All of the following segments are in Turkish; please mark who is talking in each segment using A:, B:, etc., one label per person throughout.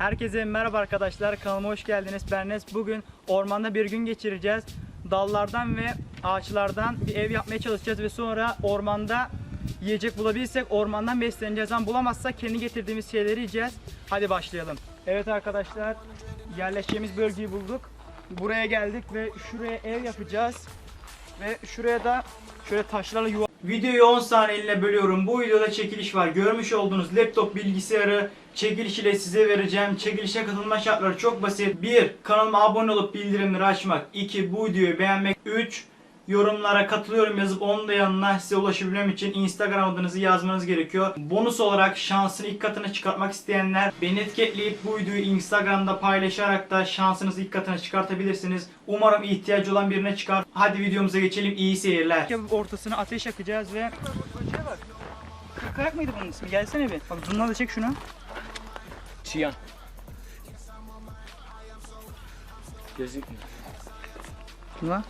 A: Herkese merhaba arkadaşlar. Kanalıma hoş geldiniz. Ben Enes. Bugün ormanda bir gün geçireceğiz. Dallardan ve ağaçlardan bir ev yapmaya çalışacağız ve sonra ormanda yiyecek bulabilirsek ormandan besleneceğiz. Ama bulamazsak kendi getirdiğimiz şeyleri yiyeceğiz. Hadi başlayalım. Evet arkadaşlar yerleşeceğimiz bölgeyi bulduk. Buraya geldik ve şuraya ev yapacağız. Ve şuraya da şöyle taşlarla yuva... Videoyu 10 saniyeliğine bölüyorum. Bu videoda çekiliş var. Görmüş olduğunuz laptop bilgisayarı çekiliş ile size vereceğim. Çekilişe katılma şartları çok basit. 1. Kanalıma abone olup bildirimleri açmak. 2. Bu videoyu beğenmek. 3. Yorumlara katılıyorum yazıp onun da yanına size ulaşabilmem için Instagram adınızı yazmanız gerekiyor. Bonus olarak şansını ilk katına çıkartmak isteyenler beni etiketleyip bu videoyu Instagram'da paylaşarak da şansınızı ilk katına çıkartabilirsiniz. Umarım ihtiyacı olan birine çıkar. Hadi videomuza geçelim. İyi seyirler. Ortasına ateş yakacağız ve bak. Kırk ayak mıydı bunun ismi? Gelsene bir. Bak zoom'la da çek şunu.
B: Çiyan. Gözükmüyor.
A: Şuna.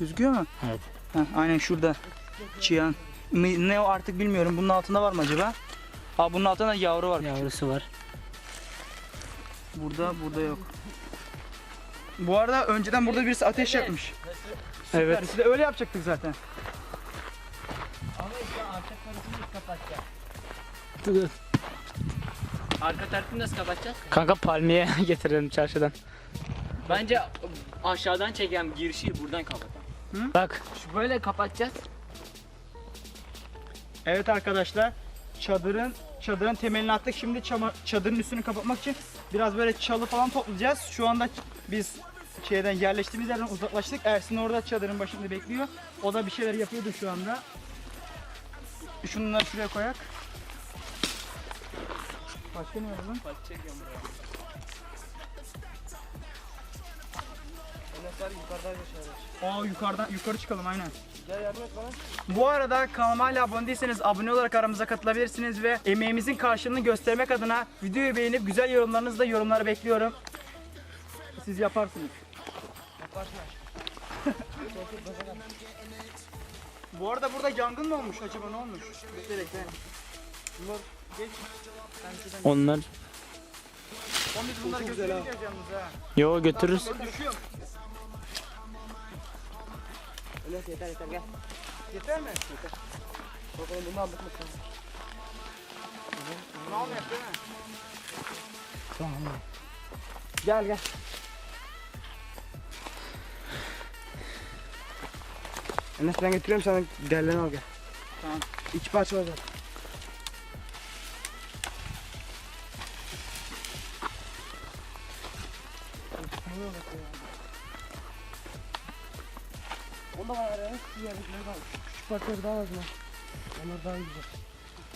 A: Gözüküyor mu?
B: Evet.
A: Heh, aynen şurada. Çiyan. Ne o artık bilmiyorum. Bunun altında var mı acaba? Aa bunun altında yavru var.
B: Yavrusu var.
A: Burada burada yok. Bu arada önceden burada birisi ateş yakmış.
B: Evet.
A: Biz de öyle yapacaktık zaten.
C: Arka tarafını nasıl kapatacağız?
B: Kanka palmiye getirelim çarşıdan.
C: Bence aşağıdan çeken girişi buradan kapatalım.
B: Bak
C: Şu böyle kapatacağız.
A: Evet arkadaşlar. Çadırın çadırın temelini attık. Şimdi çadırın üstünü kapatmak için biraz böyle çalı falan toplayacağız. Şu anda biz şeyden yerleştiğimiz yerden uzaklaştık. Ersin orada çadırın başında bekliyor. O da bir şeyler yapıyordu şu anda. Şunları şuraya koyak. Başka ne Aa yukarıdan yukarı çıkalım aynen. Bu arada kanalıma hala abone değilseniz abone olarak aramıza katılabilirsiniz ve emeğimizin karşılığını göstermek adına videoyu beğenip güzel yorumlarınızı da yorumlara bekliyorum. Siz yaparsınız. Bu arada burada yangın mı olmuş acaba ne olmuş? Bekle bekle. Bunlar geç.
B: Onlar.
A: Bunları götürmeyeceğiz yalnız ha.
B: Yo götürürüz.
A: Düşüyorum.
D: Öyle yeter yeter gel.
A: Yeter mi?
D: Bakalım bunu aldık mı?
A: Ne olmuyor değil mi?
D: Gel gel. Enes ben getiriyorum sana derlerini al gel.
A: Tamam.
D: İki parça var zaten. Var. Şu yerdekileri de al. Küçük parçaları daha lazım. ha. Onlar daha güzel.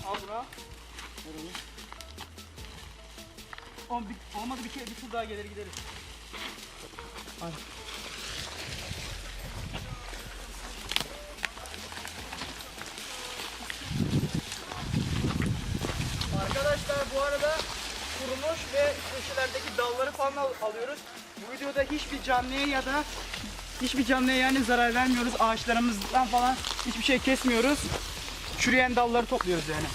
A: Al bura. Oğlum bir, olmadı bir, şey, bir tur daha gelir gideriz.
D: Hadi.
A: Arkadaşlar bu arada kurumuş ve köşelerdeki dalları falan al- alıyoruz. Bu videoda hiçbir canlıya ya da hiçbir canlıya yani zarar vermiyoruz. Ağaçlarımızdan falan hiçbir şey kesmiyoruz. Çürüyen dalları topluyoruz yani.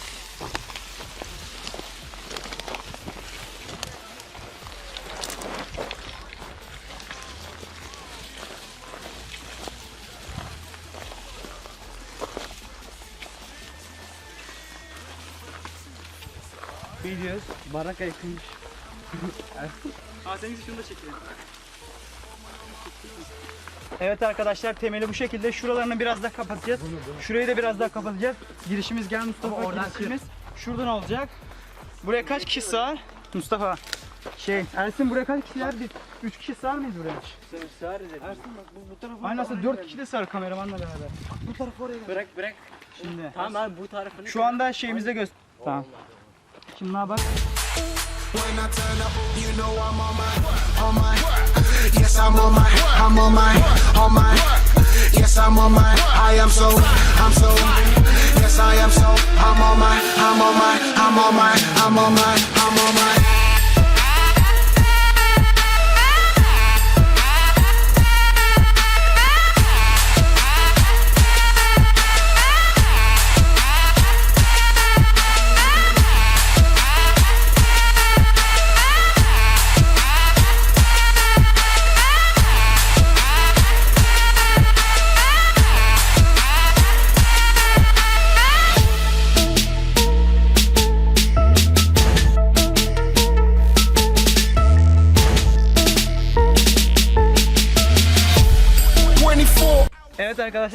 A: Gidiyoruz.
D: Baraka yakınmış.
A: Aa sen şunu da çekelim. Evet arkadaşlar temeli bu şekilde. Şuralarını biraz daha kapatacağız. Şurayı da biraz daha kapatacağız. Girişimiz gel Mustafa.
C: Ama oradan
A: girişimiz şuradan olacak. Buraya kaç kişi sığar? Mustafa. Şey, Ersin buraya kaç kişi sığar? Biz 3 kişi sığar mıyız buraya?
C: Sığar.
D: Ersin bak bu, bu tarafa.
A: Aynen aslında 4 kişi de sığar kameramanla beraber.
D: Bu tarafa oraya gel.
C: Bırak bırak.
A: Şimdi.
C: Tamam abi bu tarafını.
A: Şu anda şeyimizde göster. Tamam. Şimdi ne bak.
E: When I turn up, you know I'm on my, on my. Yes, I'm on my, I'm on my, on my. Yes, I'm on my, I am so, I'm so. Yes, I am so, I'm on my, I'm on my, I'm on my, I'm on my, I'm on my.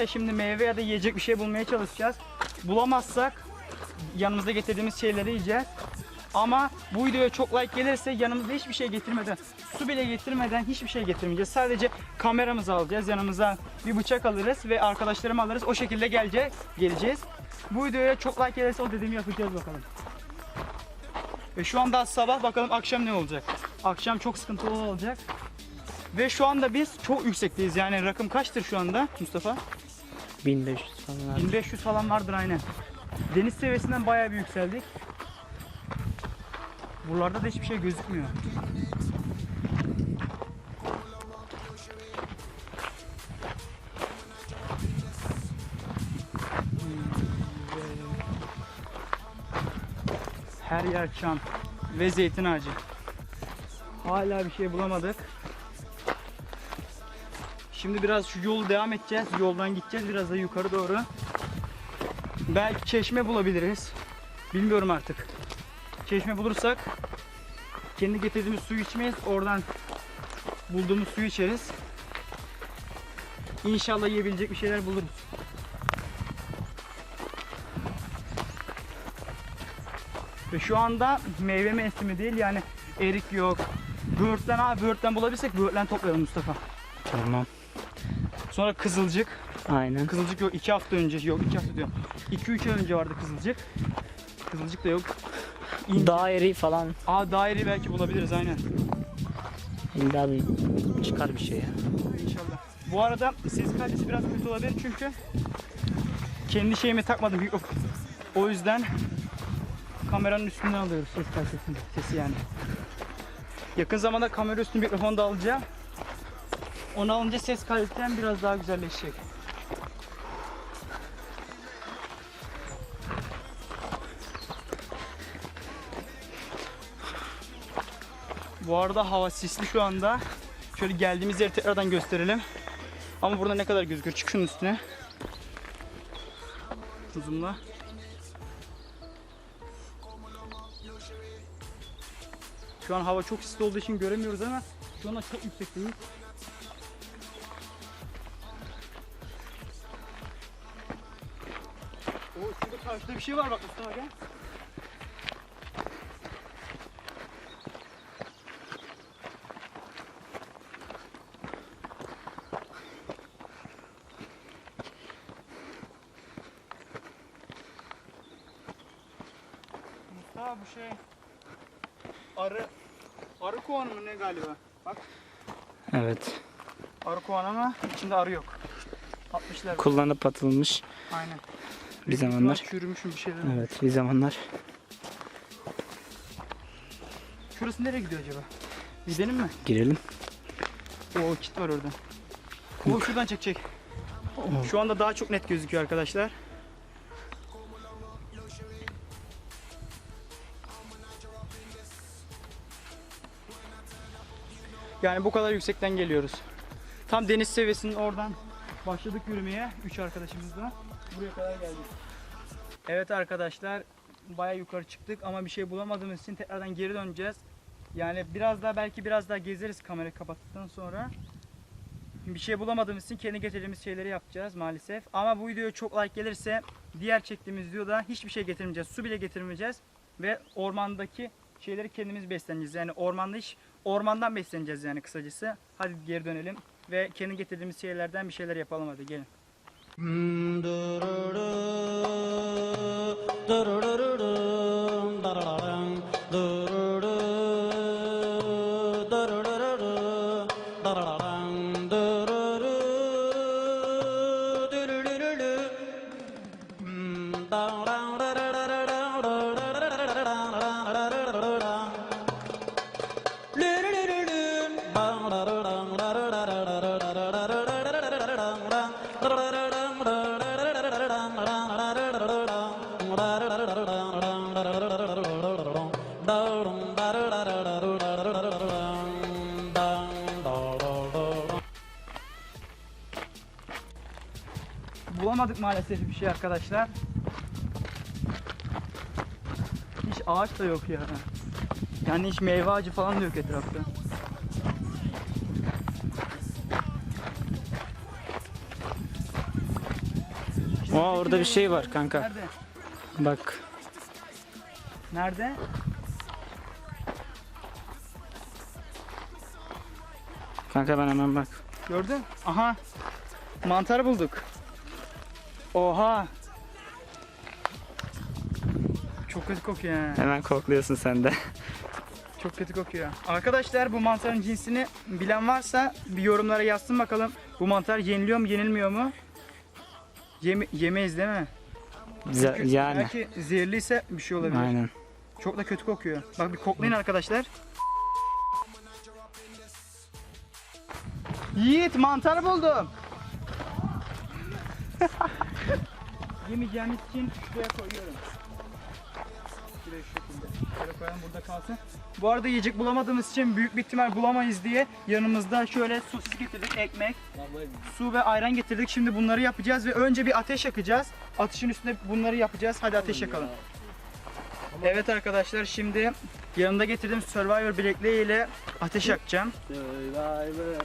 A: Arkadaşlar şimdi meyve ya da yiyecek bir şey bulmaya çalışacağız. Bulamazsak yanımızda getirdiğimiz şeyleri yiyeceğiz. Ama bu videoya çok like gelirse yanımızda hiçbir şey getirmeden, su bile getirmeden hiçbir şey getirmeyeceğiz. Sadece kameramızı alacağız. Yanımıza bir bıçak alırız ve arkadaşlarımı alırız. O şekilde geleceğiz. Geleceğiz. Bu videoya çok like gelirse o dediğimi yapacağız bakalım. Ve şu anda sabah bakalım akşam ne olacak. Akşam çok sıkıntılı olacak. Ve şu anda biz çok yüksekteyiz. Yani rakım kaçtır şu anda Mustafa?
B: 1500 falan abi.
A: 1500 falan vardır aynen. Deniz seviyesinden bayağı bir yükseldik. Buralarda da hiçbir şey gözükmüyor. Her yer çam ve zeytin ağacı. Hala bir şey bulamadık. Şimdi biraz şu yolu devam edeceğiz. Yoldan gideceğiz biraz da yukarı doğru. Belki çeşme bulabiliriz. Bilmiyorum artık. Çeşme bulursak kendi getirdiğimiz suyu içmeyiz. Oradan bulduğumuz suyu içeriz. İnşallah yiyebilecek bir şeyler buluruz. Ve şu anda meyve mevsimi değil yani erik yok. Böğürtlen abi böğürtlen bulabilsek böğürtlen toplayalım Mustafa.
B: Tamam.
A: Sonra kızılcık.
B: Aynen.
A: Kızılcık yok 2 hafta önce yok 2 hafta diyorum. 2-3 ay önce vardı kızılcık. Kızılcık da yok. İnce.
B: Eriği falan.
A: Aa daire belki bulabiliriz aynen.
B: İlla bir çıkar bir şey ya.
A: İnşallah. Bu arada ses kalitesi biraz kötü olabilir çünkü kendi şeyimi takmadım mikrofon. O yüzden kameranın üstünden alıyoruz ses kalitesini, sesi yani. Yakın zamanda kamera üstü mikrofonu da alacağım. Onu alınca ses kalitem biraz daha güzelleşecek. Bu arada hava sisli şu anda. Şöyle geldiğimiz yeri tekrardan gösterelim. Ama burada ne kadar gözüküyor? Çık şunun üstüne. Zoomla. Şu an hava çok sisli olduğu için göremiyoruz ama şu anda çok yüksekteyiz. O şurada karşıda bir şey var bak Mustafa gel. Mustafa bu şey arı arı kovanı mı ne galiba? Bak
B: Evet.
A: arı kovanı ama içinde arı yok. Atmışlar.
B: Kullanıp atılmış
A: Aynen.
B: Bir zamanlar.
A: Çürümüş mü bir şeyler.
B: Evet bir zamanlar.
A: Şurası nereye gidiyor acaba? Gidelim mi?
B: Girelim.
A: O kit var orada. O şuradan çekecek. Şu anda daha çok net gözüküyor arkadaşlar. Yani bu kadar yüksekten geliyoruz. Tam deniz seviyesinin oradan başladık yürümeye. Üç arkadaşımızla. Buraya kadar geldik. Evet arkadaşlar baya yukarı çıktık ama bir şey bulamadığımız için tekrardan geri döneceğiz. Yani biraz daha belki biraz daha gezeriz kamerayı kapattıktan sonra. Bir şey bulamadığımız için kendi getirdiğimiz şeyleri yapacağız maalesef. Ama bu videoya çok like gelirse diğer çektiğimiz videoda hiçbir şey getirmeyeceğiz. Su bile getirmeyeceğiz. Ve ormandaki şeyleri kendimiz besleneceğiz. Yani ormanda hiç ormandan besleneceğiz yani kısacası. Hadi geri dönelim ve kendi getirdiğimiz şeylerden bir şeyler yapalım hadi gelin. ദുരുടു ദുരുടു ദുരുടും Bulamadık maalesef bir şey arkadaşlar. Hiç ağaç da yok ya. Yani hiç meyve ağacı falan da yok etrafta.
B: Aa orada bir şey var kanka.
A: Nerede?
B: Bak.
A: Nerede?
B: Kanka ben hemen bak.
A: Gördün? Aha. Mantar bulduk. Oha. Çok kötü kokuyor ha.
B: Hemen kokluyorsun sen de.
A: Çok kötü kokuyor. Arkadaşlar bu mantarın cinsini bilen varsa bir yorumlara yazsın bakalım. Bu mantar yeniliyor mu yenilmiyor mu? Yeme yemeyiz değil mi?
B: Güzel,
A: Çünkü
B: yani.
A: Belki zehirliyse bir şey olabilir.
B: Aynen.
A: Çok da kötü kokuyor. Bak bir koklayın arkadaşlar. Yiğit mantar buldum. Yemeyeceğimiz için şuraya koyuyorum. Burada kalsın. Bu arada yiyecek bulamadığımız için büyük bir ihtimal bulamayız diye yanımızda şöyle sosis getirdik, ekmek, su ve ayran getirdik. Şimdi bunları yapacağız ve önce bir ateş yakacağız. Ateşin üstünde bunları yapacağız. Hadi ateş yakalım. Evet arkadaşlar şimdi yanımda getirdiğim Survivor bilekliği ile ateş yakacağım.
D: Survivor.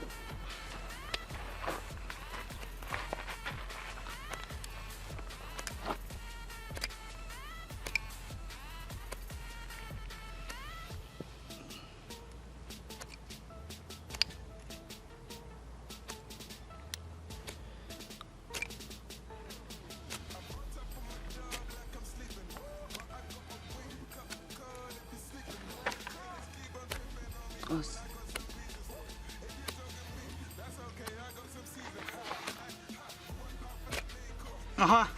A: Aha.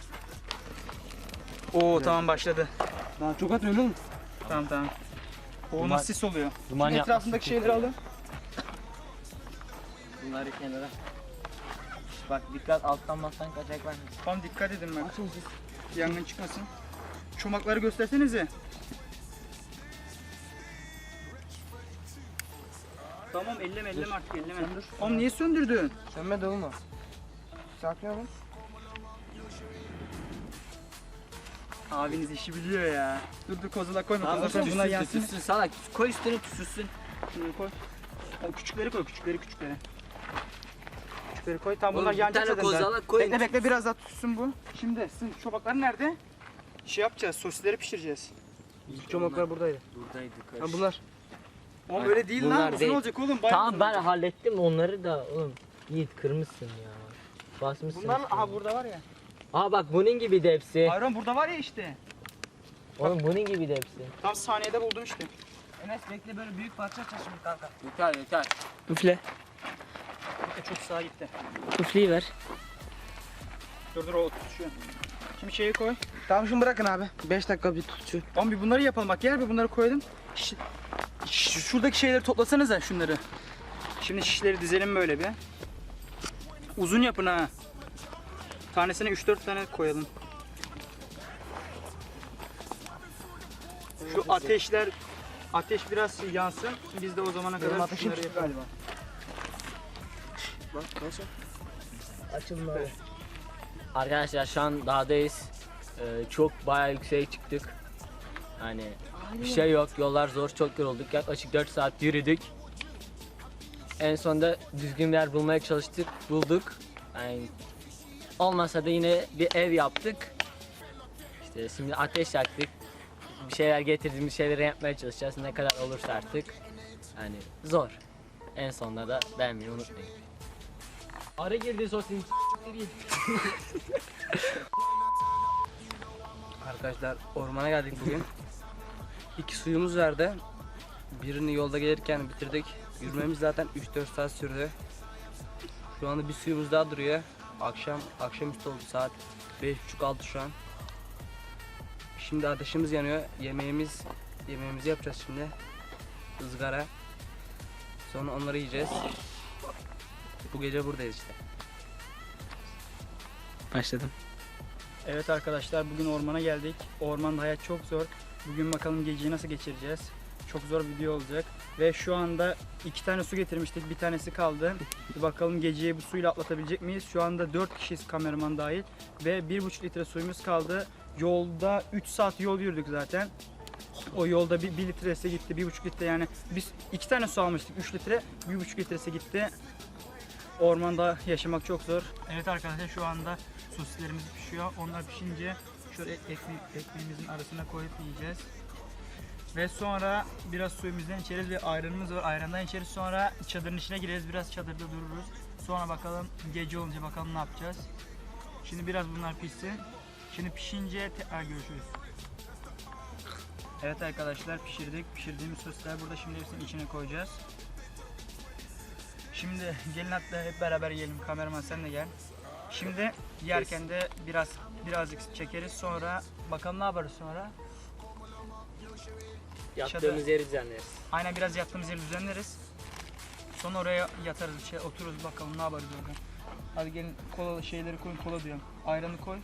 A: Oo tamam başladı.
D: Lan çok atmıyor oğlum.
A: Tamam tamam. O
C: Duman-
A: nasıl sis oluyor?
C: Duman
A: Şimdi etrafındaki şeyleri alın.
C: Bunları kenara. Bak dikkat alttan bastan kaçak var.
A: Tamam dikkat edin bak. Yangın çıkmasın. Çomakları göstersenize. Tamam elleme elleme artık elleme. Oğlum niye söndürdün?
D: Sönme de olma. Sakin olun.
A: Abiniz işi biliyor ya. Dur dur kozala koyma kozala koyma
C: Tütsün
A: bunlar yansın.
C: tütsün salak. Koy üstüne tütsün.
A: Şunları koy. O küçükleri koy küçükleri küçükleri. Küçükleri koy tamam
C: Oğlum
A: bunlar
C: bir
A: yanacak
C: tane
A: zaten.
C: kozalak koyun.
A: Bekle bekle biraz daha tutsun bu. Şimdi sizin çobaklar nerede? Şey yapacağız sosisleri pişireceğiz.
D: Çomaklar buradaydı.
C: Buradaydı
D: Ha bunlar.
A: Oğlum öyle değil lan
C: Bunlar
A: uzun
C: değil.
A: olacak oğlum. bayağı
F: Tamam ben
A: olacak.
F: hallettim onları da oğlum. Yiğit kırmışsın ya. Basmışsın.
A: Bunlar aha burada var ya.
F: Aa bak bunun gibiydi hepsi.
A: Ayran burada var ya işte.
F: Oğlum bunun gibiydi hepsi.
A: Tam saniyede buldum işte.
D: Enes bekle böyle büyük parça açacağız şimdi kanka.
C: Yeter yeter.
B: Üfle.
A: Bakın çok sağa gitti.
B: Üfleyi ver.
A: Dur dur o tutuşuyor. Şimdi şeyi koy.
D: Tamam şunu bırakın abi. 5 dakika bir tut şu.
A: Oğlum bir bunları yapalım bak gel bir bunları koyalım. Şi- ş- şuradaki şeyleri toplasanıza şunları. Şimdi şişleri dizelim böyle bir. Uzun yapın ha. Tanesine 3-4 tane koyalım. Şu ateşler ateş biraz yansın. Biz de o zamana
D: Benim
A: kadar
D: ateşim
A: şunları
D: çıktı
A: yapalım.
D: galiba. Bak nasıl?
F: Açılma. Arkadaşlar şu an dağdayız. Ee, çok bayağı yükseğe çıktık. Hani bir şey yok. Yollar zor. Çok yorulduk. Yaklaşık 4 saat yürüdük. En sonunda düzgün bir yer bulmaya çalıştık. Bulduk. Yani olmasa da yine bir ev yaptık. İşte şimdi ateş yaktık. Bir şeyler getirdiğimiz şeyleri yapmaya çalışacağız. Ne kadar olursa artık. Yani zor. En sonunda da beğenmeyi unutmayın. Arı girdi sosin.
D: Arkadaşlar ormana geldik bugün. İki suyumuz vardı. Birini yolda gelirken bitirdik. Yürümemiz zaten 3-4 saat sürdü. Şu anda bir suyumuz daha duruyor. Akşam akşamüstü oldu saat 5.30-6 şu an. Şimdi ateşimiz yanıyor. Yemeğimiz yemeğimizi yapacağız şimdi. Izgara. Sonra onları yiyeceğiz. Bu gece buradayız işte.
B: Başladım.
A: Evet arkadaşlar bugün ormana geldik. Ormanda hayat çok zor. Bugün bakalım geceyi nasıl geçireceğiz. Çok zor bir video olacak. Ve şu anda iki tane su getirmiştik. Bir tanesi kaldı. Bakalım geceyi bu suyla atlatabilecek miyiz? Şu anda 4 kişiyiz kameraman dahil. Ve 1,5 litre suyumuz kaldı. Yolda 3 saat yol yürüdük zaten. O yolda bir, bir litresi gitti, bir buçuk litre yani biz iki tane su almıştık, 3 litre, bir buçuk litresi gitti. Ormanda yaşamak çok zor. Evet arkadaşlar şu anda sosislerimiz pişiyor. Onlar pişince şöyle ekme- ekmeğimizin arasına koyup yiyeceğiz. Ve sonra biraz suyumuzdan içeriz ve ayranımız var. Ayrandan içeriz sonra çadırın içine gireriz. Biraz çadırda dururuz. Sonra bakalım gece olunca bakalım ne yapacağız. Şimdi biraz bunlar pişsin. Şimdi pişince tekrar görüşürüz. Evet arkadaşlar pişirdik. Pişirdiğimiz sosisler burada şimdi hepsini içine koyacağız. Şimdi gelin hatta hep beraber yiyelim. Kameraman sen de gel. Şimdi yerken de biraz birazcık çekeriz. Sonra bakalım ne yaparız sonra.
B: Yattığımız yeri düzenleriz.
A: Aynen biraz yattığımız yeri düzenleriz. Sonra oraya yatarız, bir şey otururuz bakalım ne yaparız orada. Hadi gelin kola şeyleri koyun, kola diyorum. Ayranı koy.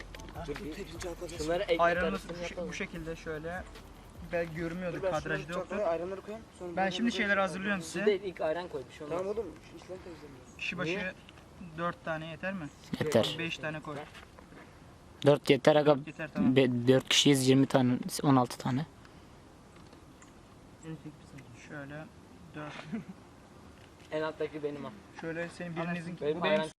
B: Şunları ekmek
A: Ayranı
B: arasına
A: bu, şekilde şöyle. Belki görmüyordu, kadrajda yoktu.
C: ayranları koyayım. Sonra
A: Ben şimdi şeyleri hazırlıyorum
B: Siz
A: size.
B: de ilk ayran koy bir şey olmaz.
C: Tamam oğlum. İşlem temizlemiyor.
A: Kişi başı 4 tane yeter mi?
B: Yeter.
A: 5 tane koy.
B: 4 yeter aga.
A: Yeter tamam.
B: 4 kişiyiz 20 tane 16 tane.
A: Şöyle 4.
B: En alttaki benim o.
A: Şöyle senin birinizin
B: Benim
A: bu benim.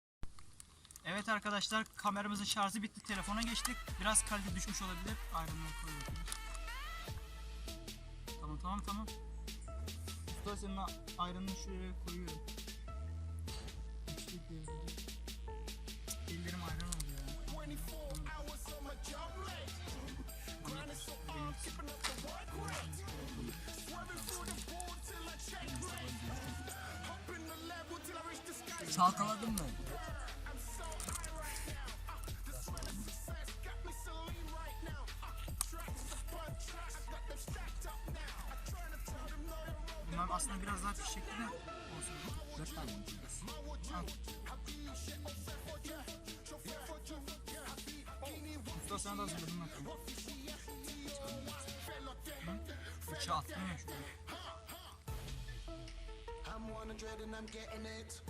A: Evet arkadaşlar kameramızın şarjı bitti. Telefona geçtik. Biraz kalite düşmüş olabilir. Ayranları koyuyoruz. Tamam tamam tamam. Usta senin a- ayranını şuraya koyuyorum. Ellerim ayran oldu ya.
C: Çalkaladın mı?
A: Bunlar aslında biraz daha pişecekti de olsun. Dört tane mi? Al. Usta sana da hazırladım. Hı? Bıçağı attım ya şuraya.
E: I'm 100 and I'm getting it.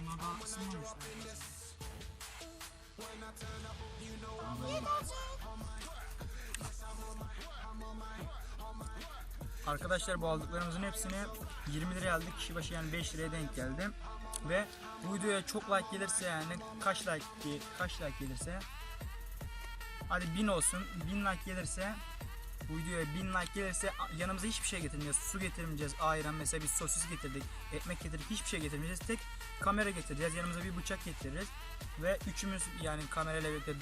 A: Bunlar daha ısınmamışlar. Arkadaşlar bu aldıklarımızın hepsini 20 liraya aldık. Kişi başı yani 5 liraya denk geldi. Ve bu videoya çok like gelirse yani kaç like kaç like gelirse hadi 1000 olsun. 1000 like gelirse bu videoya 1000 like gelirse yanımıza hiçbir şey getirmeyeceğiz. Su getirmeyeceğiz. Ayran mesela biz sosis getirdik. Ekmek getirdik. Hiçbir şey getirmeyeceğiz. Tek kamera getireceğiz. Yanımıza bir bıçak getiririz. Ve üçümüz yani kamerayla birlikte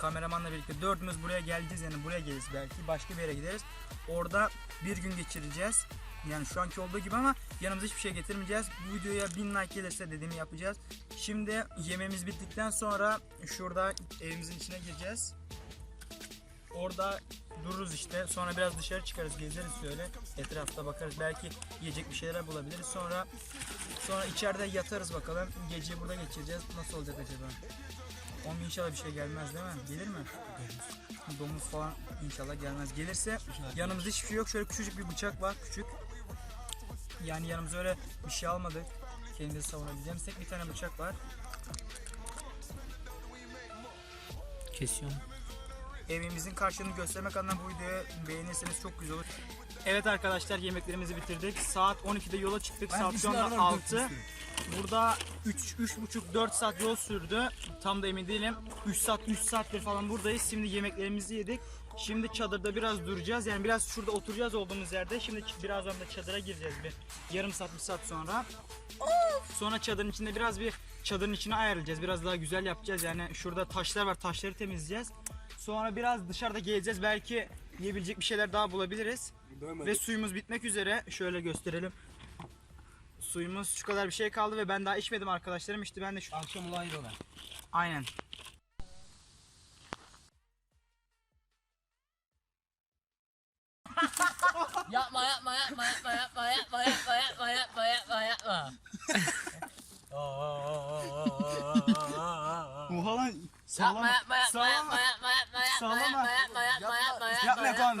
A: kameramanla birlikte dördümüz buraya geleceğiz yani buraya geliriz belki başka bir yere gideriz orada bir gün geçireceğiz yani şu anki olduğu gibi ama yanımıza hiçbir şey getirmeyeceğiz bu videoya 1000 like gelirse dediğimi yapacağız şimdi yemeğimiz bittikten sonra şurada evimizin içine gireceğiz orada dururuz işte sonra biraz dışarı çıkarız gezeriz şöyle etrafta bakarız belki yiyecek bir şeyler bulabiliriz sonra sonra içeride yatarız bakalım geceyi burada geçireceğiz nasıl olacak acaba Onun inşallah bir şey gelmez değil mi? Gelir mi? Domuz falan inşallah gelmez. Gelirse yanımızda hiçbir şey yok. Şöyle küçücük bir bıçak var. Küçük. Yani yanımıza öyle bir şey almadık. Kendimizi savunabileceğimiz tek bir tane bıçak var.
B: Kesiyorum.
A: Evimizin karşılığını göstermek adına bu videoyu beğenirseniz çok güzel olur. Evet arkadaşlar yemeklerimizi bitirdik. Saat 12'de yola çıktık. Saat şu anda 6. Burada 3 3,5 4 saat yol sürdü. Tam da emin değilim. 3 saat 3 saattir falan buradayız. Şimdi yemeklerimizi yedik. Şimdi çadırda biraz duracağız. Yani biraz şurada oturacağız olduğumuz yerde. Şimdi birazdan da çadıra gireceğiz bir yarım saat bir saat sonra. Sonra çadırın içinde biraz bir çadırın içine ayarlayacağız. Biraz daha güzel yapacağız. Yani şurada taşlar var. Taşları temizleyeceğiz. Sonra biraz dışarıda gezeceğiz. Belki yiyebilecek bir şeyler daha bulabiliriz. Ve suyumuz bitmek üzere. Şöyle gösterelim. Suyumuz şu kadar bir şey kaldı ve ben daha içmedim arkadaşlarım içti. Ben de şu
C: Akşam ulu ayrılır.
A: aynen.
F: Yapma yapma yapma yapma yapma yapma yapma yapma yapma yapma yapma.
A: Oha lan.
F: Yapma yapma yapma yapma yapma sớm
A: lắm
F: mà. Dẹp này con.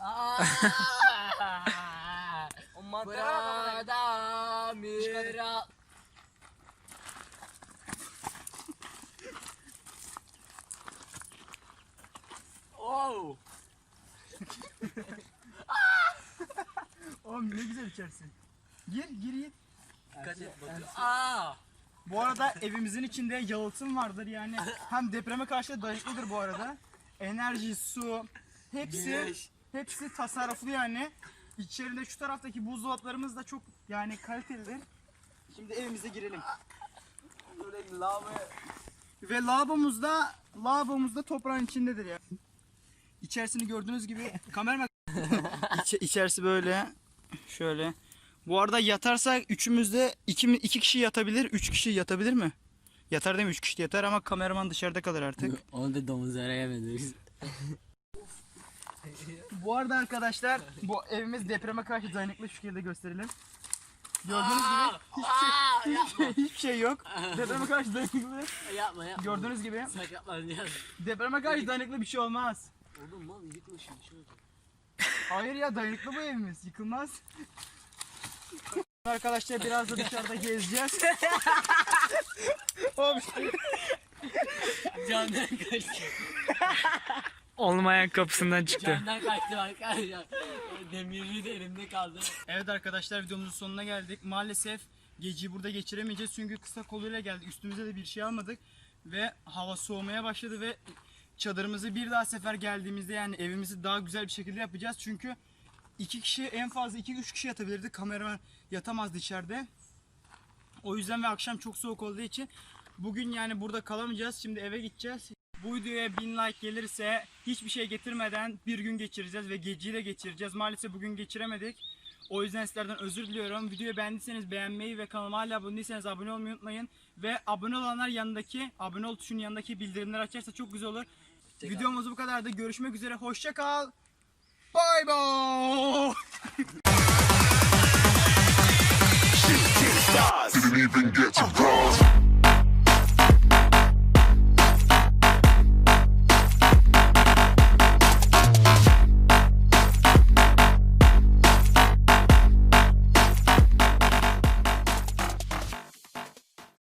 F: Oh
A: Oğlum ne güzel içersin. Gir gir gir. Bu arada evimizin içinde yalıtım vardır yani hem depreme karşı dayanıklıdır bu arada. Enerji, su, hepsi hepsi tasarruflu yani. İçeride şu taraftaki buzdolaplarımız da çok yani kalitelidir. Şimdi evimize girelim. Ve lavabomuz da lavabomuz da toprağın içindedir ya. İçerisini gördüğünüz gibi kamera İçi, içerisi böyle şöyle. Bu arada yatarsak üçümüzde iki, iki kişi yatabilir, üç kişi yatabilir mi? Yatar değil mi? Üç kişi yatar ama kameraman dışarıda kalır artık.
F: Onu da domuzlara yemedik.
A: bu arada arkadaşlar bu evimiz depreme karşı dayanıklı şu şekilde gösterelim. Gördüğünüz gibi hiçbir şey, hiçbir, şey, hiçbir şey yok. Depreme karşı dayanıklı.
F: yapma yapma.
A: Gördüğünüz gibi
F: Sakatlanacağız.
A: depreme karşı dayanıklı bir şey olmaz.
F: Oğlum mal yıkma şimdi şöyle.
A: Hayır ya dayanıklı bu evimiz. Yıkılmaz. Arkadaşlar biraz da dışarıda gezeceğiz. Oğlum,
F: Candan kaçtı.
B: Olmayan kapısından çıktı.
F: Candan kaçtı arkadaşlar. Demirli de elimde kaldı.
A: Evet arkadaşlar videomuzun sonuna geldik. Maalesef geceyi burada geçiremeyeceğiz çünkü kısa koluyla geldik. Üstümüze de bir şey almadık ve hava soğumaya başladı ve çadırımızı bir daha sefer geldiğimizde yani evimizi daha güzel bir şekilde yapacağız. Çünkü iki kişi en fazla iki üç kişi yatabilirdi. Kameraman yatamazdı içeride. O yüzden ve akşam çok soğuk olduğu için bugün yani burada kalamayacağız. Şimdi eve gideceğiz. Bu videoya 1000 like gelirse hiçbir şey getirmeden bir gün geçireceğiz ve geceyi de geçireceğiz. Maalesef bugün geçiremedik. O yüzden sizlerden özür diliyorum. Videoyu beğendiyseniz beğenmeyi ve kanalıma hala abone değilseniz abone olmayı unutmayın. Ve abone olanlar yanındaki, abone ol tuşunun yanındaki bildirimleri açarsa çok güzel olur. Videomuz bu kadardı. Görüşmek üzere. Hoşça kal. Bye bye.
E: Didn't even get to cross.